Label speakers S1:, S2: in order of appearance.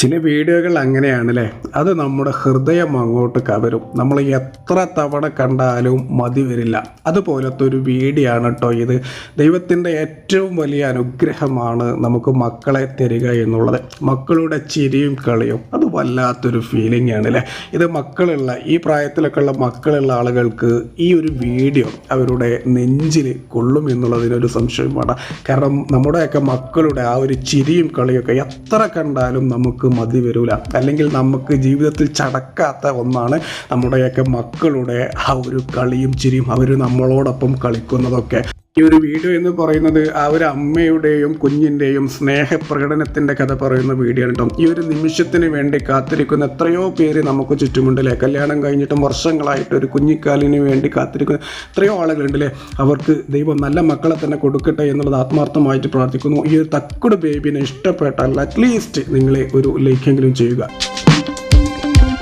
S1: ചില വീഡിയോകൾ അങ്ങനെയാണ് അല്ലേ അത് നമ്മുടെ ഹൃദയം അങ്ങോട്ട് കവരും. നമ്മൾ എത്ര തവണ കണ്ടാലും മതി വരില്ല. അതുപോലത്തെ ഒരു വീഡിയോ ആണ് കേട്ടോ ഇത്. ദൈവത്തിന്റെ ഏറ്റവും വലിയ അനുഗ്രഹമാണ് നമുക്ക് മക്കളെ തരിക എന്നുള്ളത്. മക്കളുടെ ചിരിയും കളിയും അത് വല്ലാത്തൊരു ഫീലിംഗ് ആണ് അല്ലേ ഇത് മക്കളുള്ള ഈ പ്രായത്തിലൊക്കെ ഉള്ള മക്കളുള്ള ആളുകൾക്ക് ഈ ഒരു വീഡിയോ അവരുടെ നെഞ്ചിൽ കൊള്ളും എന്നുള്ളതിനൊരു സംശയം വേണ്ട കാരണം നമ്മുടെയൊക്കെ മക്കളുടെ ആ ഒരു ചിരിയും കളിയൊക്കെ എത്ര കണ്ടാലും നമുക്ക് മതി വരില്ല അല്ലെങ്കിൽ നമുക്ക് ജീവിതത്തിൽ ചടക്കാത്ത ഒന്നാണ് നമ്മുടെയൊക്കെ മക്കളുടെ ആ ഒരു കളിയും ചിരിയും. അവർ നമ്മളോടൊപ്പം കളിക്കുന്നതൊക്കെ. ഈ ഒരു വീഡിയോ എന്ന് പറയുന്നത് ആ ഒരു അമ്മയുടെയും കുഞ്ഞിന്റെയും സ്നേഹപ്രകടനത്തിന്റെ കഥ പറയുന്ന വീഡിയോ ആണ് കേട്ടോ. ഈ ഒരു നിമിഷത്തിന് വേണ്ടി കാത്തിരിക്കുന്ന എത്രയോ പേര് നമുക്ക് ചുറ്റുമുണ്ടല്ലേ? കല്യാണം കഴിഞ്ഞിട്ടും വർഷങ്ങളായിട്ട് ഒരു കുഞ്ഞിക്കാലിന് വേണ്ടി കാത്തിരിക്കുന്ന എത്രയോ ആളുകളുണ്ടല്ലേ അവർക്ക് ദൈവം നല്ല മക്കളെ തന്നെ കൊടുക്കട്ടെ എന്നുള്ളത് ആത്മാർത്ഥമായിട്ട് പ്രാർത്ഥിക്കുന്നു. ഈ ഒരു തക്കുട് ബേബിനെ ഇഷ്ടപ്പെട്ടാൽ അറ്റ്ലീസ്റ്റ് നിങ്ങളെ ഒരു ലൈക്കെങ്കിലും ചെയ്യുക.